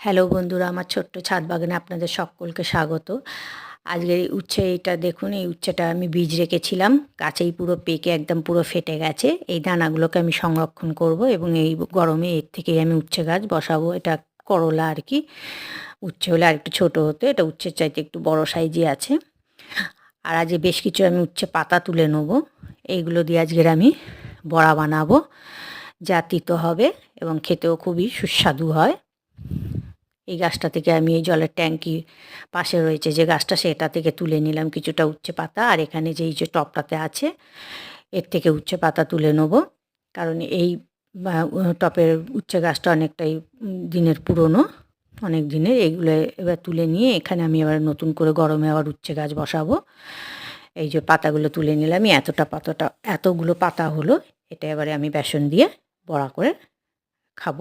Hello বন্ধুরা, আমার ছোট্ট ছাদ বাগানে আপনাদের সকলকে স্বাগত। আজকের এই উচ্ছে এইটা দেখুন, এই উচ্ছেটা আমি বীজ রেখেছিলাম গাছেই পুরো পেকে একদম পুরো ফেটে গেছে। এই দানাগুলোকে আমি সংরক্ষণ করব এবং এই গরমে এর থেকেই আমি উচ্ছে গাছ বসাবো। এটা করলা আর কি, উচ্ছে হলে আর একটু ছোটো হতো, এটা উচ্ছের চাইতে একটু বড় সাইজে আছে। আর আজকে বেশ কিছু আমি উচ্ছে পাতা তুলে নেব, এইগুলো দিয়ে আজকের আমি বড়া বানাবো। যা তিতো হবে এবং খেতেও খুবই সুস্বাদু হয়। এই গাছটা থেকে আমি এই জলের ট্যাঙ্কি পাশে রয়েছে যে গাছটা, সেটা থেকে তুলে নিলাম কিছুটা উচ্ছে পাতা। আর এখানে যে এই যে টপটাতে আছে, এর থেকে উচ্ছে পাতা তুলে নেব। কারণ এই টপের উচ্ছে গাছটা অনেকটাই দিনের পুরনো, অনেক দিনের। এইগুলো এবার তুলে নিয়ে এখানে আমি আবার নতুন করে গরমে আবার উচ্ছে গাছ বসাবো। এই যে পাতাগুলো তুলে নিলাম এতটা পাতাটা, এতগুলো পাতা হলো, এটা এবারে আমি বেসন দিয়ে বড়া করে খাব।